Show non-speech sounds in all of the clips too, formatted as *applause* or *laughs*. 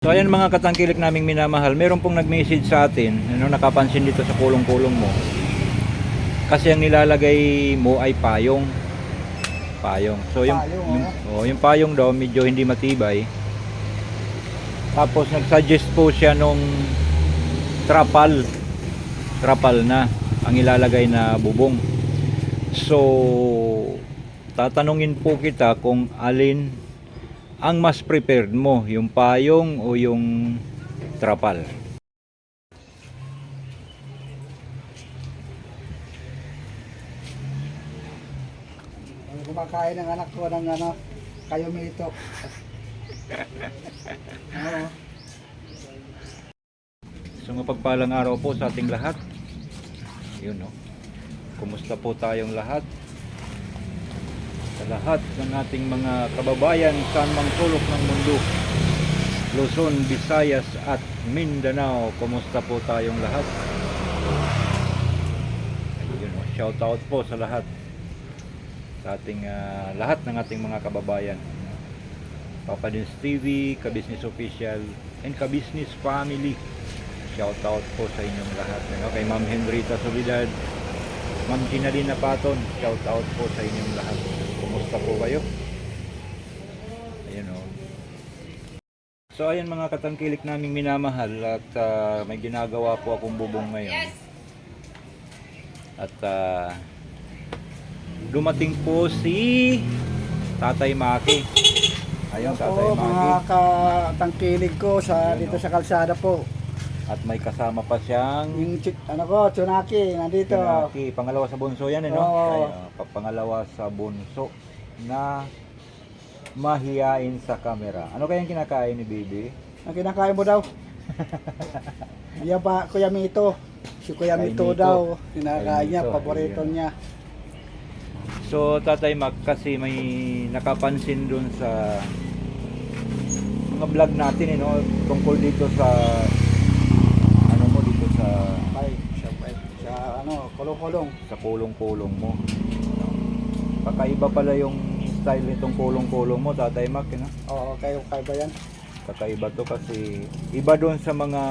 So ayan mga katangkilik naming minamahal, meron pong nag-message sa atin, ano nakapansin dito sa kulong-kulong mo. Kasi ang nilalagay mo ay payong. Payong. So yung Payong, yung, oh, yung payong daw medyo hindi matibay. Tapos nag-suggest po siya nung trapal. Trapal na ang ilalagay na bubong. So tatanungin po kita kung alin ang mas prepared mo, yung payong o yung trapal? Kumakain ng anak ko ng ano, kayo mito. *laughs* Oo. So mapagpalang araw po sa ating lahat. Yun no. Kumusta po tayong lahat? Sa lahat ng ating mga kababayan saan mang sulok ng mundo. Luzon, Visayas at Mindanao. Kumusta po tayong lahat? Ayun. Shout out po sa lahat. Sa ating ah, lahat ng ating mga kababayan. Papa Dins TV, Kabisnes Official, and Kabisnes Family. Shout out po sa inyong lahat. Kay Ma'am Henrita Solidad, Ma'am Ginalina Paton, shout out po sa inyong lahat. Kumusta po kayo? Ayun o. So ayan mga katangkilik naming minamahal at ah, may ginagawa po akong bubong ngayon. At ah, dumating po si Tatay Maki. Ayun, Tatay Ako, Maki. mga katangkilig ko sa Ayun, dito oh. sa kalsada po. At may kasama pa siyang Yung chik, ano ko, Tsunaki, nandito. Pinaki, pangalawa sa bunso yan eh, no? Oo. Ay, ah, pa- pangalawa sa bunso na mahiyain sa camera. Ano kayang kinakain ni Bibi? Ang kinakain mo daw. *laughs* Yan pa, Kuya Mito. Si Kuya Kay Mito Mito. daw. Kinakain niya, Mito, paborito niya. So, Tatay Mac, kasi may nakapansin dun sa mga vlog natin, eh, no? Tungkol dito sa ano mo dito sa Ay, siya, siya ano, kulong-kulong. sa kulong-kulong mo. No? Kakaiba pala yung style nitong kulong-kulong mo, Tatay Mac, eh, no? Oo, kayo, kayo ba yan? Kakaiba to kasi iba doon sa mga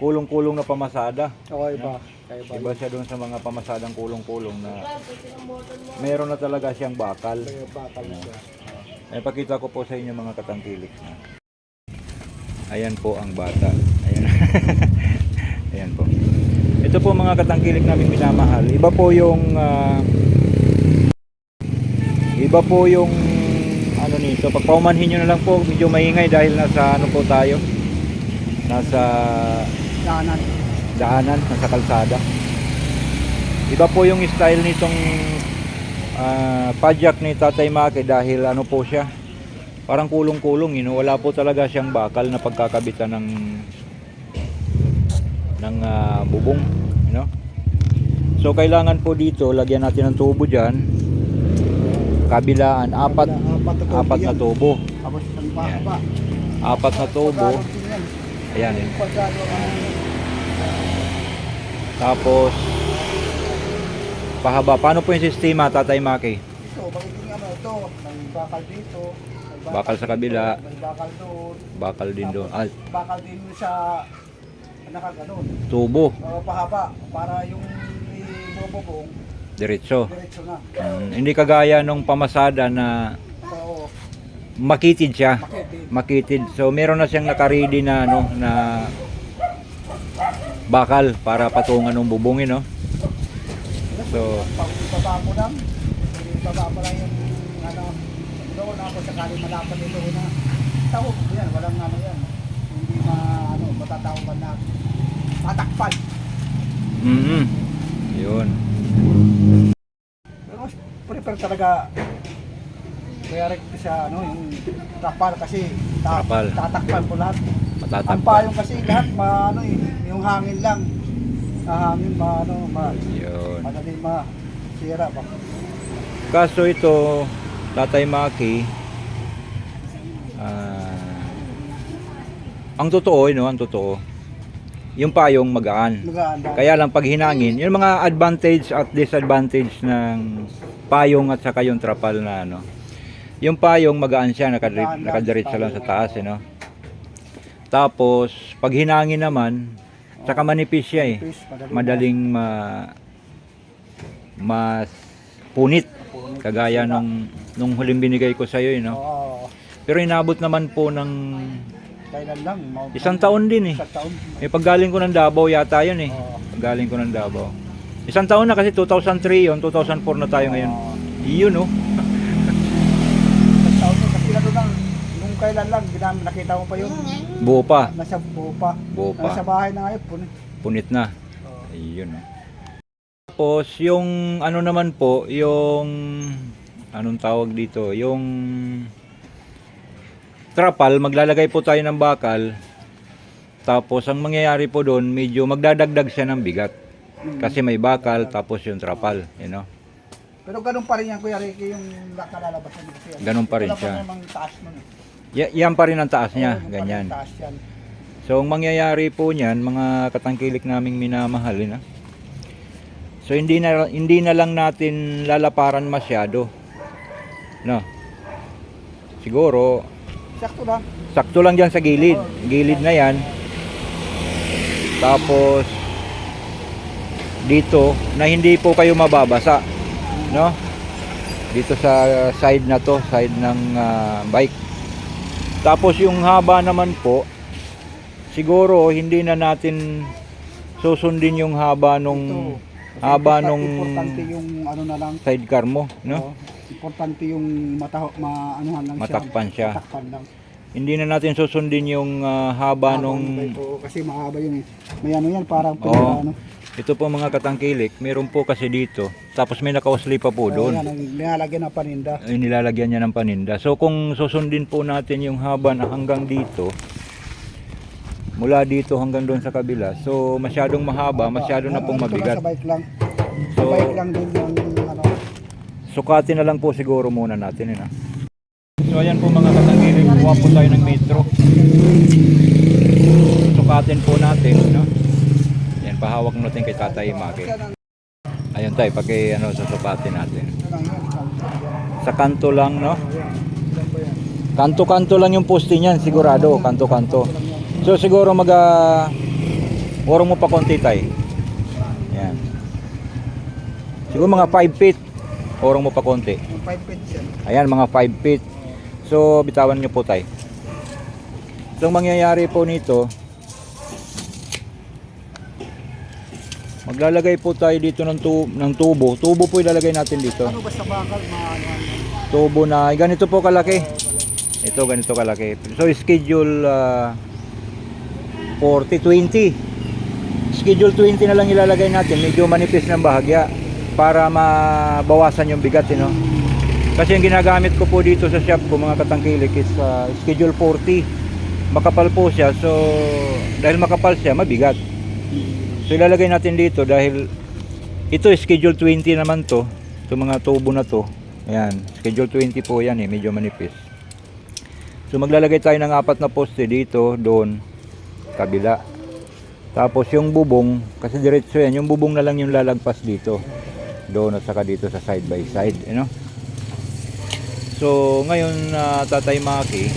kulong-kulong na pamasada. Oo, iba. Kayo ba Iba siya doon sa mga pamasadang kulong-kulong na meron na talaga siyang bakal. Kayo bakal siya. Ay pakita ko po sa inyo mga katangkilik na. Ayan po ang bata. Ayan. *laughs* Ayan po. Ito po mga katangkilik namin minamahal. Iba po yung ah, Iba po yung ano nito. Pag paumanhin nyo na lang po, medyo maingay dahil nasa ano po tayo. Nasa Daanan. daanan, nasa kalsada. Iba po yung style nitong ah, padjak ni Tatay Maki dahil ano po siya, parang kulong-kulong, you know? wala po talaga siyang bakal na pagkakabitan ng ng ah, bubong, you know? So kailangan po dito, lagyan natin ng tubo diyan. Kabilaan, apat Apat na tubo apat na yan. tubo. Tapos ang Yan. baba. Apat na tubo. Ayan. eh. Tapos pahaba. Paano po yung sistema, Tatay Maki? ito, magiging ano ito, may bakal dito, Bakal sa kabila. bakal doon, Bakal din doon. Ah, bakal din sa nakaganon. tubo. Uh, pahaba para yung ibububong Diretso. diretso na. Mm, hindi kagaya nung pamasada na Oo, makitid siya. makitid. So meron na siyang nakaredy na ano na bakal para patungan ng bubungin, no? So, Pag ibaba mo lang, ibaba mo lang yung ano, doon ako sakali malapad ito na tawag yan, walang ano yan. Hindi ma, ano, matatawagan na matakpan. mm 'Yun. Pero mas prefer talaga kaya rin sa ano yung trapal kasi ta- Trapal. tatakpan po lahat. Ang Matatakpan. payong kasi lahat ma ano eh, yung hangin lang. Sa hangin ma ano ma 'Yun. madali ma sira ba. Kaso ito, Tatay Maki, ah, ang totoo, you know, ang totoo, yung payong magaan. Kaya lang pag hinangin, yung mga advantage at disadvantage ng payong at saka yung trapal na ano. Yung payong magaan siya, nakadri- Magaan lang, sa taas, eh, no? Tapos, pag hinangin naman, saka manipis siya eh. Madaling, ma mas punit. Kagaya nung, nung huling binigay ko sa'yo, eh, no? Pero inabot naman po ng Kailan lang? Mau- isang taon din eh. Isang taon. Eh, paggaling ko ng Davao yata yun eh. Oo. Paggaling ko ng Davao. Isang taon na kasi 2003 yun, 2004 na tayo ngayon. Oo. Iyon oh. Isang taon na. Kasi ano lang, nung kailan lang, ginam, nakita mo pa yun. Buo pa. Nasa buo pa. Buo Nasa pa. bahay na ngayon. Punit. Punit na. Oo. Ayun oh. Tapos yung ano naman po, yung anong tawag dito, yung trapal, maglalagay po tayo ng bakal. Tapos ang mangyayari po doon, medyo magdadagdag siya ng bigat. Kasi may bakal, tapos yung trapal, you know. Pero ganun pa rin yan, Kuya Ricky, yung nakalalabasan niya kasi. Ganun pa rin siya. namang taas nun. eh. Ya- yan pa rin ang taas niya, Oo, yung pa rin ganyan. Taas yan. So, ang mangyayari po niyan, mga katangkilik naming minamahal, na. So, hindi na, hindi na lang natin lalaparan masyado. No. Siguro, Sakto lang. sakto lang dyan sa gilid. Gilid na yan. Tapos, dito, na hindi po kayo mababasa. No? Dito sa side na to, side ng ah, bike. Tapos yung haba naman po, siguro hindi na natin susundin yung haba nung Ito. Kasi haba nung Importante yung ano na lang. sidecar mo, no? Oo. Importante yung mataho, ma, anuhan lang Matakpan siya. Matakpan lang. Hindi na natin susundin yung ah, haba Habang nung ito, kasi mahaba yun eh. May ano yan, parang Oo. pinaka ano. ito po mga katangkilik, meron po kasi dito. Tapos may nakausli pa po Oo, doon. yan, ang nilalagyan ng paninda. ay nilalagyan niya ng paninda. So kung susundin po natin yung haba na hanggang dito, mula dito hanggang doon sa kabila, so masyadong mahaba, masyado na pong Ano, ito lang mabigat. Sa bike lang. Sa So- bike lang din yung. Sukatin na lang po siguro muna natin. Yun, ah. So ayan po mga katangkilik, kuha po tayo ng metro. Sukatin po natin. No? Yan, pahawak natin kay Tatay Maki. Ayun tayo, paki ano, susukatin natin. Sa kanto lang, no? Kanto-kanto lang yung poste niyan, sigurado, kanto-kanto. So siguro mag uh, orong mo pa konti tay. Yan. Siguro mga 5 feet. Orong mo pa konti. Yung 5 feet yan. Ayan, mga 5 feet. So bitawan niyo po tay. So ang mangyayari po nito, maglalagay po tayo dito ng, tu- ng tubo. Tubo po ilalagay natin dito. Ano ba sa bakal? Ano, ano. tubo na ganito po kalaki. Ito ganito kalaki. So schedule ah, 40 20. Schedule 20 na lang ilalagay natin, medyo manipis ng bahagya para mabawasan yung bigat, you know? Kasi yung ginagamit ko po dito sa shop ko mga katangkilik is ah, schedule 40. Makapal po siya, so dahil makapal siya, mabigat. So ilalagay natin dito dahil ito schedule 20 naman to. Ito mga tubo na to. Ayan, schedule 20 po yan eh, medyo manipis. So maglalagay tayo ng apat na poste dito, doon, kabila. Tapos yung bubong, kasi diretso yan, yung bubong na lang yung lalagpas dito. Doon at saka dito sa side by side, you know? So ngayon, na Tatay Maki,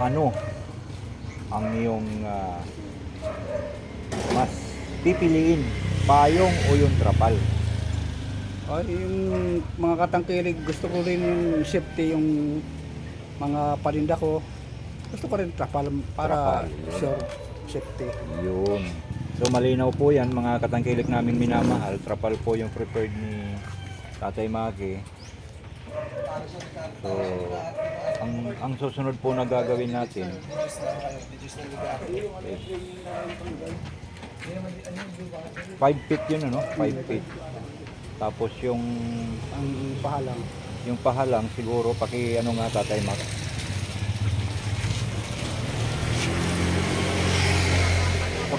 ano ang iyong ah, mas pipiliin, payong o yung trapal? Ay, yung mga katangkilig, gusto ko rin yung safety, yung mga paninda ko. Gusto ko rin trapal para Trapal. sure safety. Yun. So malinaw po yan mga katangkilik naming minamahal. Trapal po yung preferred ni Tatay Maki. So ang ang susunod po na gagawin natin is 5 feet yun ano? 5 feet. Tapos yung Ang pahalang. yung pahalang siguro paki ano nga Tatay Maki.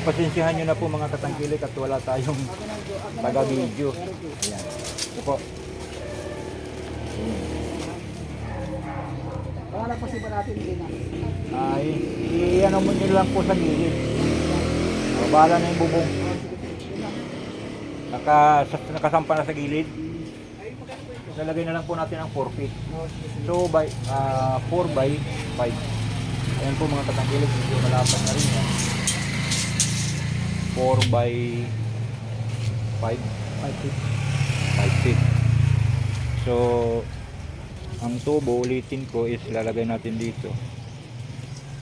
Pagpasensyahan nyo na po mga katangkilik at wala tayong taga-video. Ayan. Ito po. Pahala pa si ba natin din Ay, i-ano mo nyo lang po sa gilid. O, bahala na yung bubong. Naka, sa- nakasampa na sa gilid. lalagay na lang po natin ang 4 feet. So, by, ah 4 by 5. Ayan po mga katangkilik, medyo malapad na rin yan. 4 by 5, Five feet. 5 feet. So, ang tubo, ulitin ko is lalagay natin dito.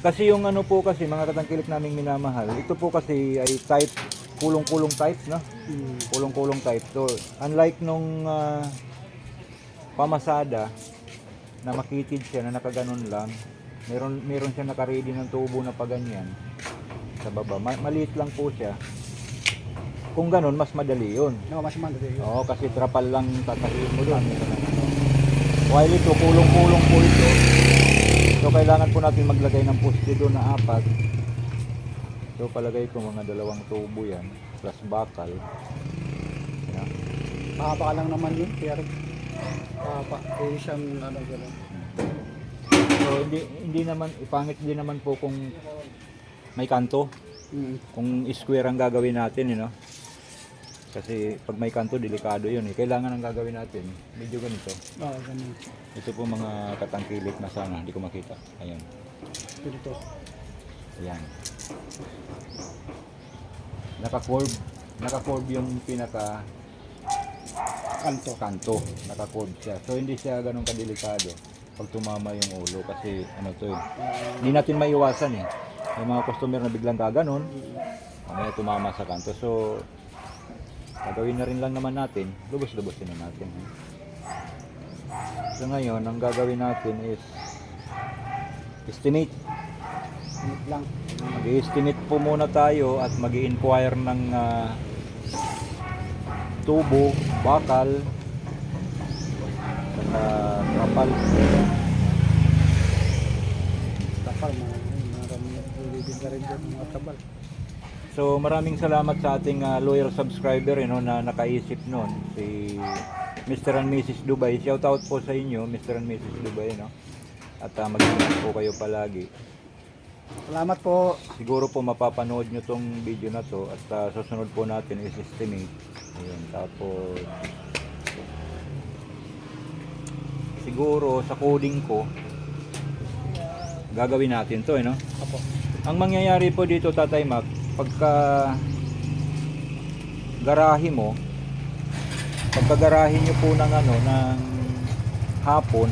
Kasi yung ano po kasi, mga katangkilik naming minamahal, ito po kasi ay type, kulong-kulong type, no? Mm. kulong-kulong type. So, unlike nung ah, pamasada na makitid siya na nakaganon lang, meron meron siya naka-ready ng tubo na paganyan sa baba. Ma- maliit lang po siya. Kung ganon, mas madali yun. No, mas madali yun. Oo, kasi trapal lang tatahiin mo doon. While ito, kulong-kulong po ito. So, kailangan po natin maglagay ng poste doon na apat. So, palagay ko mga dalawang tubo yan. Plus bakal. Yan. Mahaba lang naman yun, pero mahaba. Eh, siyang ano gano'n. So, hindi, hindi naman, ipangit din naman po kung may kanto. Mm. Kung square ang gagawin natin, you know. Kasi pag may kanto, delikado yun eh. Kailangan ang gagawin natin, medyo ganito. Oo, oh, ganun. Ito po mga katangkilik na sana, hindi ko makita. Ayan. Dito. Ayan. Naka-curve. Naka-curve yung pinaka Kanto. kanto. Naka-curve siya. So hindi siya ganun kadelikado pag tumama yung ulo kasi ano to eh. Hindi natin maiwasan eh. May mga customer na biglang gaganon, mamaya tumama sa kanto. So gagawin na rin lang naman natin, lubos-lubosin na natin. So ngayon, ang gagawin natin is estimate Minute lang. Mag-estimate po muna tayo at mag inquire ng ah, tubo, bakal, saka trapal. Nagulibig na dyan, mga tabal. So maraming salamat sa ating ah, loyal subscriber you know, na nakaisip nun, si Mr. and Mrs. Dubai. Shout out po sa inyo, Mr. and Mrs. Dubai. No? At uh, mag-ingat po kayo palagi. Salamat po. Siguro po mapapanood nyo tong video na to at ah, susunod po natin is estimate. Ayun, tapos siguro sa coding ko gagawin natin to eh no. Apo. Ang mangyayari po dito Tatay Mac, pagka garahe mo, pagka garahe nyo po ng ano ng hapon,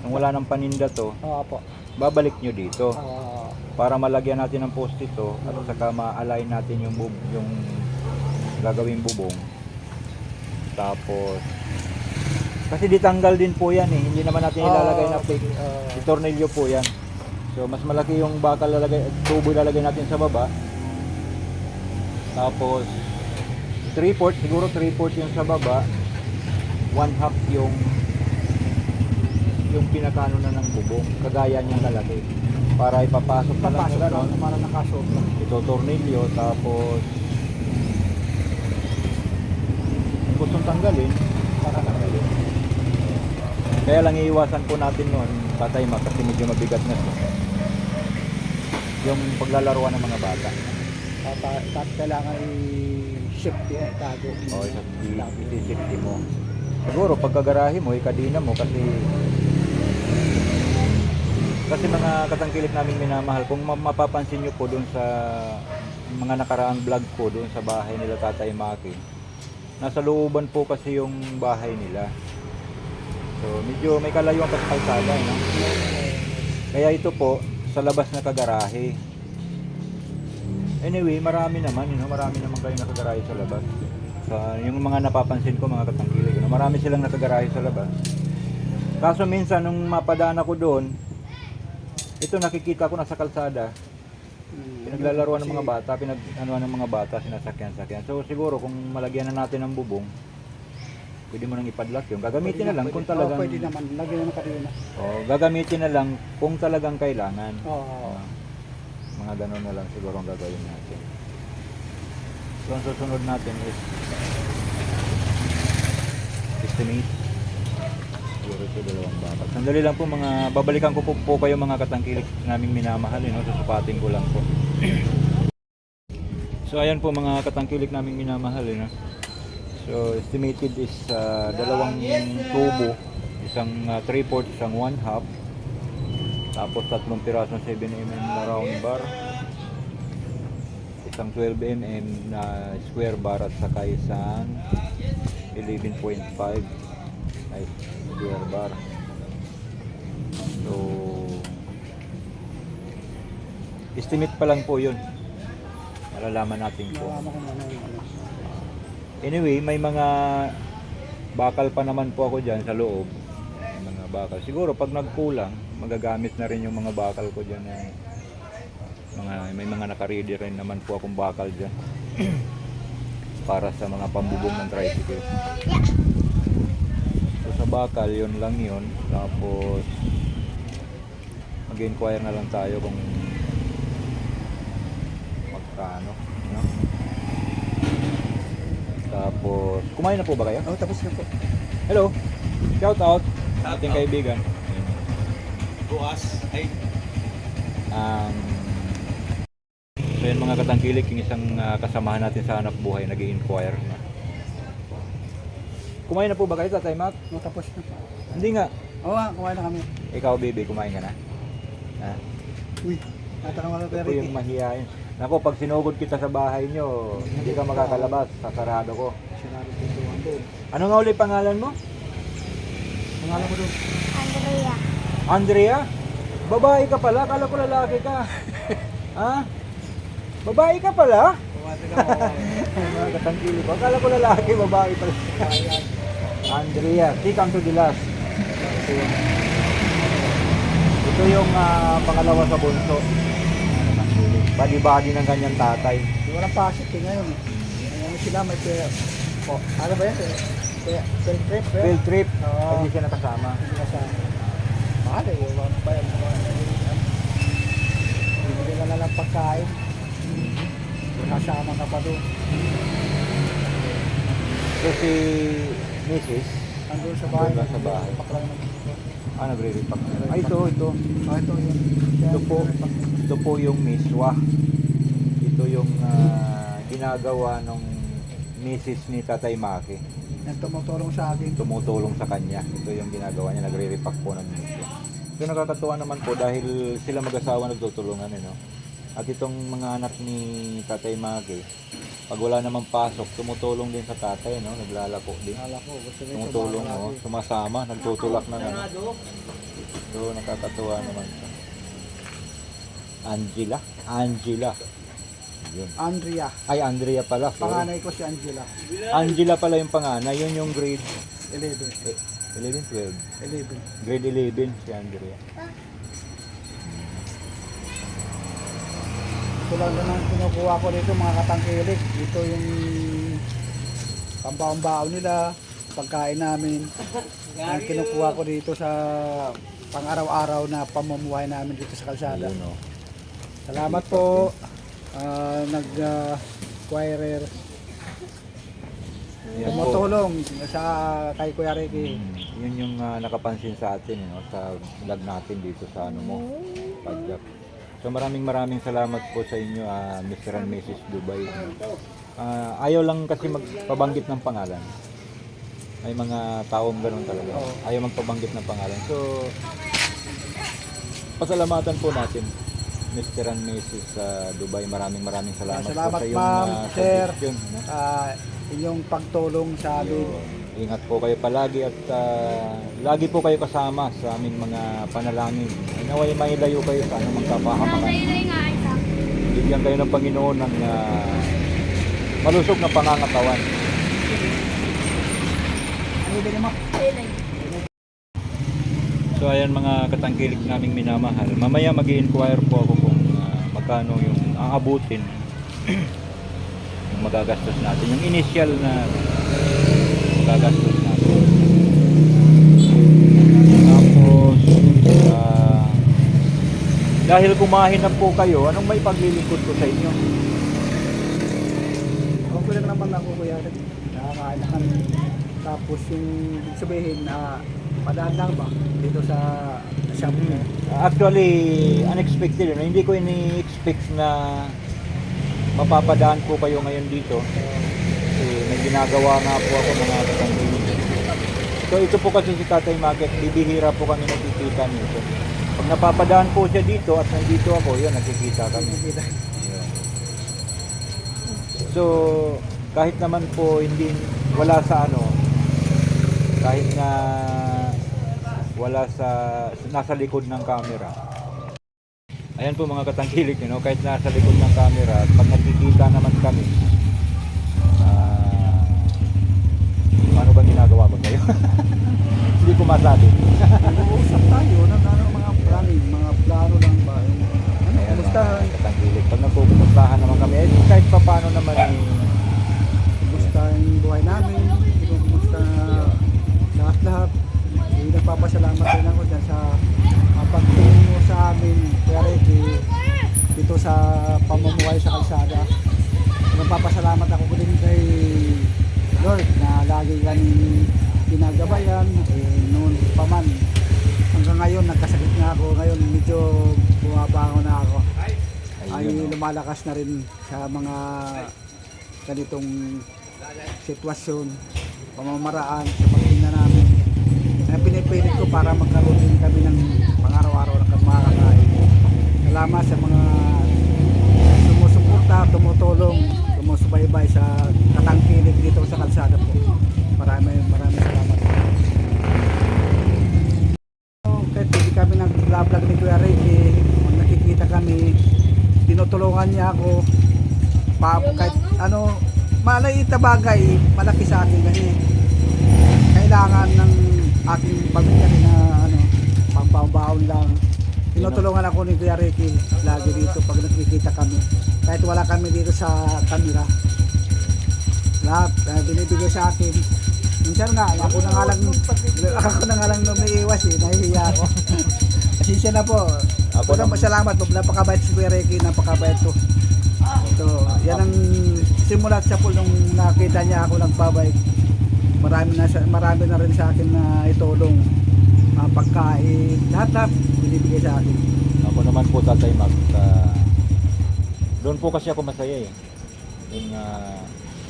nung wala ng paninda to, Oo, apo. babalik nyo dito Ah, para malagyan natin ng post ito at saka ma-align natin yung bub yung gagawing bubong. Tapos kasi ditanggal din po yan eh. Hindi naman natin ilalagay na fake. ah, Itornilyo po yan. So mas malaki yung bakal lalagay, tubo ilalagay natin sa baba. Tapos 3 port, siguro 3 port yung sa baba. 1 half yung yung pinakano na ng bubong. Kagaya niyang lalagay. Para ipapasok na lang sa lang, para nakasok lang. ito tornilyo tapos gustong tanggalin para tanggalin kaya lang iiwasan po natin noon tatay ma kasi medyo mabigat na siya yung paglalaruan ng mga bata Papa, at kailangan i-shift yan, tago. o isa Tago. isisafety mo siguro pagkagarahe mo ikadina mo kasi kasi mga katangkilik namin minamahal kung ma- mapapansin nyo po doon sa mga nakaraang vlog ko doon sa bahay nila Tatay Maki nasa looban po kasi yung bahay nila so medyo may kalayuan pa sa kalsada eh, no? kaya ito po sa labas na kagarahe anyway marami naman you know, marami naman kayo nakagarahe sa labas sa yung mga napapansin ko mga katangkilik no? marami silang nakagarahe sa labas kaso minsan nung mapadaan ako doon ito nakikita ko nasa kalsada Mm, Pinaglalaruan ng mga bata, pinag ano ng mga bata, sinasakyan-sakyan. So siguro kung malagyan na natin ng bubong, pwede mo nang ipadlock yun. Gagamitin na lang kung Pwede- talagang Oo, pwede naman. Lagyan naman kanina. oh, gagamitin na lang kung talagang kailangan. Oo. Oh, mga ganun na lang siguro ang gagawin natin. So ang susunod natin is estimate. Siguro ito dalawang bata. Sandali lang po mga, babalikan ko po, po kayo mga katangkilik naming minamahal. Eh, no? Susupatin ko lang po. *clears throat* so ayan po mga katangkilik naming minamahal. Eh, no? So, estimated is ah, dalawang tubo, isang 3 4 isang 1 half, tapos tatlong pirasong 7 mm na round bar, isang 12 mm na square bar at saka isang 11.5 ay square bar. So, estimate pa lang po yun. Malalaman natin po. Malaman ko. Anyway, may mga bakal pa naman po ako dyan sa loob. May mga bakal. Siguro pag nagkulang, magagamit na rin yung mga bakal ko dyan. eh. Mga, may mga nakaready rin naman po akong bakal dyan. *clears throat* Para sa mga pambubong ng tricycle. So sa bakal, yun lang yun. Tapos, mag-inquire na lang tayo kung magkano. Tapos, kumain na po ba kayo? Oh, tapos na po. Hello. Shout out. Shout Ating out. kaibigan. Bukas ay Um, so yun mga katangkilik, yung isang ah, kasamahan natin sa hanap buhay, nag inquire no? Kumain na po ba kayo, Tatay Mac? Oh, tapos na po. Hindi nga. Oo nga, kumain na kami. Ikaw, baby, kumain ka na? Ha? Uy, tatanong ako kay Ito po Ricky. yung mahihain. Nako, pag sinugod kita sa bahay nyo, hindi ka makakalabas, sasarado ko. Ano nga ulit pangalan mo? Pangalan ko doon. Andrea. Andrea? Babae ka pala? Kala ko lalaki ka. *laughs* ha? Babae ka pala? Mo. Katangkili ko. Akala ko lalaki, babae pala. Andrea, tikang to the last. Ito yung, ah, pangalawa sa bunso. Badi-badi ng kanyang tatay. Walang pasok eh ngayon. Ano sila may pera. Oh, ano ba yan? Pera, pera trip, pera. Field trip, Oo. hindi siya nakasama. Hindi ka sa... Mahal eh, yung pa yan. Ka na lang pagkain. Kasama ka pa doon. So si Mrs. Nandun sa bahay. Nandun lang sa bahay. Paklang ng... Ah, nagre-repack. Ay, ito, ito. Oh, ito yun. Ito po, ito po yung miswa. Ito yung ah, ginagawa ng Mrs. ni Tatay Maki. Yan tumutulong sa akin. tumutulong sa kanya. Ito yung ginagawa niya, nagre-repack po ng miswa. Ito nakakatuwa naman po dahil sila mag-asawa nagtutulungan eh, no? At itong mga anak ni Tatay Maki, pag wala namang pasok, tumutulong din sa tatay, no? Naglalako din. Gusto nito Tumutulong, no? kalaki. Sumasama, nagtutulak ng ano. So, nakakatuwa naman siya. Angela? Angela. Yun. Andrea. Ay, Andrea pala. Sorry. Panganay ko si Angela. Angela pala yung panganay. Yun yung grade 11. eh, 11, 12. 11. Grade 11 si Andrea. Lang naman kinukuha ko dito mga katangkilik. Ito yung pambaon nila, pagkain namin. Ang kinukuha ko dito sa pang-araw-araw na pamumuhay namin dito sa kalsada. Yun, oh. Salamat po. ah, nag uh, choirer po. tumutulong sa kay Kuya Ricky. Mm, yun yung ah, nakapansin sa atin, you know, sa vlog natin dito sa ano mo, Pajak. So maraming maraming salamat po sa inyo, ah, Mr. and Mrs. Dubai. Ah, ayaw lang kasi magpabanggit ng pangalan. May mga taong ganun talaga. Ayaw magpabanggit ng pangalan. So, pasalamatan po natin. Mr. and Mrs. sa Dubai, maraming maraming salamat, Salamat, po sa iyong ah, sir. suggestion? Ah, inyong pagtulong sa amin. Ingat po kayo palagi at ah, lagi po kayo kasama sa aming mga panalangin. Naway may layo kayo sa anumang kapahamakan. Bigyan kayo ng Panginoon ng ah, malusog na pangangatawan. So ayan mga katangkilik naming minamahal. Mamaya mag inquire po ako kung ah, magkano yung aabutin *clears throat* yung magagastos natin. Yung initial na magagastos natin. Tapos ah, dahil kumain na po kayo, anong may paglilingkod ko sa inyo? Okay lang naman ako kuya. Nakakain na kami. Tapos yung sabihin na padaan lang ba dito sa shop mo. Actually, unexpected. Ano? Hindi ko ini-expect na mapapadaan po kayo ngayon dito. Ginagawa nga po ako mga katangkilik. So ito po kasi si Tatay Market, bibihira po kami nakikita nito. Pag napapadaan po siya dito at nandito ako, yun, nakikita kami. So, kahit naman po hindi wala sa ano, kahit na wala sa nasa likod ng camera. Ayan po mga katangkilik, you know, kahit nasa likod ng camera, pag nakikita naman kami, *laughs* hindi ko masabi. Nag-uusap tayo ng ano, mga planning, mga plano lang ba? Ano, Ayan kumusta? mga katangkilik. Pag nagpupuntahan naman kami, eh, kahit pa paano naman eh, Kumusta yung buhay namin? Kumusta lahat-lahat? Eh, nagpapasalamat din ako dyan sa uh, pagtulong mo sa amin, Ricky, dito sa pamumuhay sa kalsada. Nagpapasalamat ako din kay Lord na lagi kami ginagabayan. Eh, noon pa man, hanggang ngayon nagkasakit na ako. Ngayon medyo bumabango na ako. Ay no. lumalakas na rin sa mga ganitong sitwasyon, pamamaraan sa pagtinda namin. Kaya pinipilit ko para magkaroon din kami ng pang-araw-araw na makakain. Salamat sa mga sumusuporta, tumutulong, sumusubaybay sa katangkilik dito sa kalsada po. Maraming maraming kami nag-vlog ni Kuya Ricky, kung nakikita kami, tinutulungan niya ako. Pa, kahit ano, na bagay, malaki sa akin kasi kailangan ng aking pamilya na ano, pangbaon lang. Tinutulungan ako ni Kuya Ricky lagi dito pag nakikita kami. Kahit wala kami dito sa camera. Lahat uh, binibigay sa akin. Minsan nga, ako na nga lang, ako na nga lang lumiiwas eh, nahihiya ako. *laughs* Pasensya na po. Ako na naman. masalamat po, napakabait si Kuya Ricky, napakabait ko. So, yan ang simulat sa po nung nakita niya ako nagbabike. Marami na, marami na rin sa akin na itulong. Ah, pagkain, lahat-lahat binibigay sa akin. Ako naman po Tatay Mac, ah, doon po kasi ako masaya eh. Yung ah,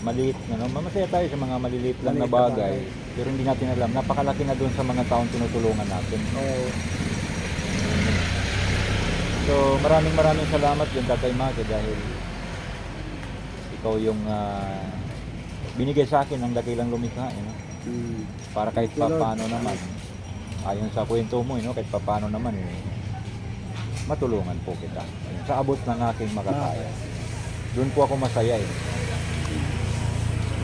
maliit na, no? masaya tayo sa mga maliliit lang na Maliit na bagay, bagay. pero hindi natin alam, napakalaki na doon sa mga taong tinutulungan natin. Oo. So maraming maraming salamat din Tatay Mac eh, dahil ikaw yung ah, binigay sa akin ng dakilang lumikha. eh, no? Mm. Para kahit you, pa paano naman, ayon sa kwento mo, eh, no? kahit pa paano naman, eh, matulungan po kita. Sa abot ng aking makakaya. Doon po ako masaya eh.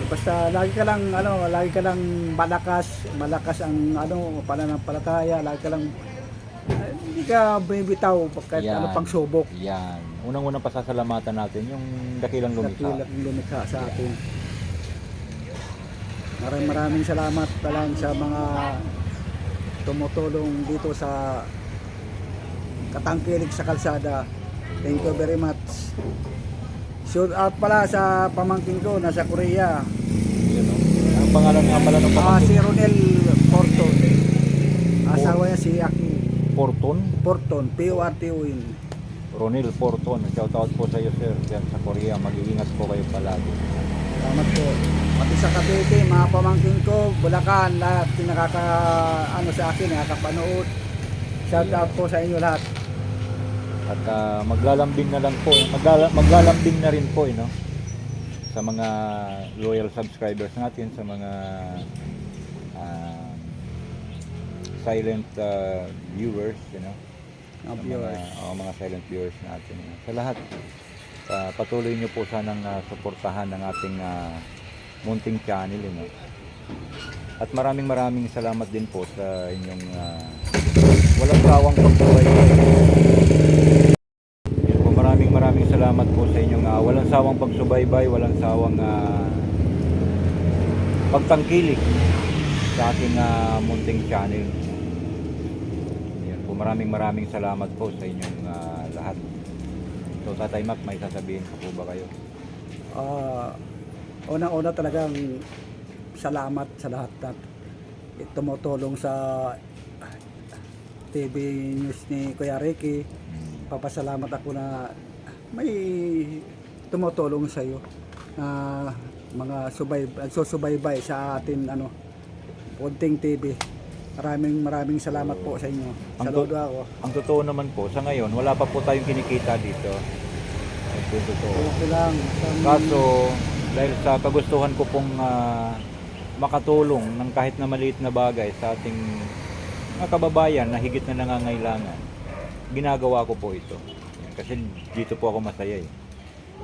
Basta lagi ka lang ano, lagi ka lang malakas, malakas ang ano, pananampalataya, lagi ka lang hindi ka bumibitaw kahit Yan. ano pang subok. Yan. Unang-unang pasasalamatan natin yung dakilang lumikha. Dakilang lumikha sa atin. Maraming maraming salamat pa lang sa mga tumutulong dito sa katangkilik sa kalsada. Thank you very much. Shout out pala sa pamangkin ko nasa Korea. Yun, no? Ang pangalan nga pala ng Ah, si pamangkin, Ronel Porton. Asawa niya si Aki Porton. Porton. Ronil Porton. Shout out po sa iyo sir. Yan sa Korea. Mag-iingat po kayo palagi. Salamat po. Pati sa Cavite, mga pamangkin ko, Bulacan, lahat nakaka, ano sa akin, nakakapanood. Shout out po sa inyo lahat. At ah, maglalambing na lang po. Maglala, maglalambing na rin po, eh, no? Sa mga loyal subscribers natin, sa mga ah, silent ah, viewers, you know? Mga Sa viewers. Mga, oh, mga silent viewers natin. Sa lahat, ah, patuloy nyo po sanang ah, suportahan ng ating ah, munting channel, you know? At maraming maraming salamat din po sa inyong ah, walang sawang pagsubaybay. Yun po, maraming maraming salamat po sa inyong ah, walang sawang pagsubaybay, walang sawang ah, pagtangkilik sa aking ah, munting channel. Maraming maraming salamat po sa inyong ah, lahat. So, Tatay Mac, may sasabihin po, po ba kayo? Ah, unang-una talagang salamat sa lahat na tumutulong sa TV News ni Kuya Ricky. Papasalamat ako na may tumutulong sa iyo. Ah, mga subay, nagsusubaybay sa atin ano, Punting TV. Maraming maraming salamat po sa inyo. Ang Saludo ako. Ang totoo naman po, sa ngayon, wala pa po tayong kinikita dito. Ito yung totoo. Okay lang. Sa- Kaso, dahil sa kagustuhan ko pong ah, makatulong ng kahit na maliit na bagay sa ating mga kababayan na higit na nangangailangan, ginagawa ko po ito. Yan, Kasi dito po ako masaya eh.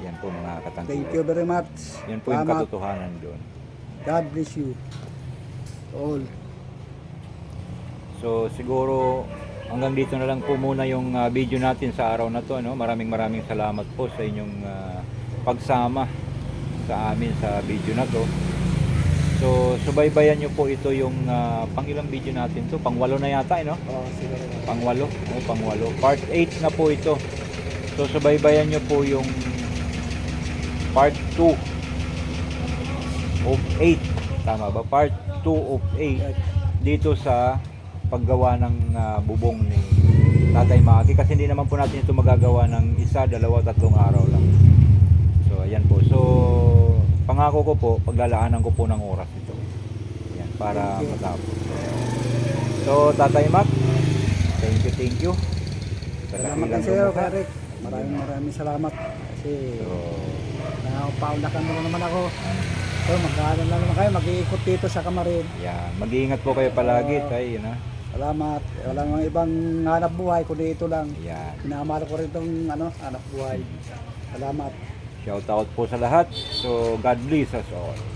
Yan po mga katangkilik. Thank you very much. Yan po yung Salamat. katotohanan doon. God bless you. All. So siguro hanggang dito na lang po muna yung ah, video natin sa araw na to. No? Maraming maraming salamat po sa inyong ah, pagsama sa amin sa video na to. So subaybayan nyo po ito yung ah, pangilang video natin to. Pangwalo na yata, eh, no? Oh, siguro. Pangwalo. Oh, pangwalo. Part 8 na po ito. So subaybayan nyo po yung part 2 of 8. Tama ba? Part 2 of 8 dito sa paggawa ng ah, bubong ni Tatay Maki kasi hindi naman po natin ito magagawa ng isa, dalawa, tatlong araw lang. So ayan po. So pangako ko po, paglalaanan ko po ng oras ito. Ayan, para matapos. So Tatay Mac, thank you, thank you. Sa Salamat din sa iyo. Eric. Maraming maraming salamat. Kasi So, Nakapaunakan mo naman ako. So, magkano na naman kayo, mag-iikot dito sa Kamarin. yan. Mag-iingat po kayo palagi, tay, yun ha. Salamat. Wala namang ibang hanap buhay, kundi ito lang. Yan. Pinamahal ko rin itong ano, hanap buhay. Salamat. Shout out po sa lahat. So, God bless us all.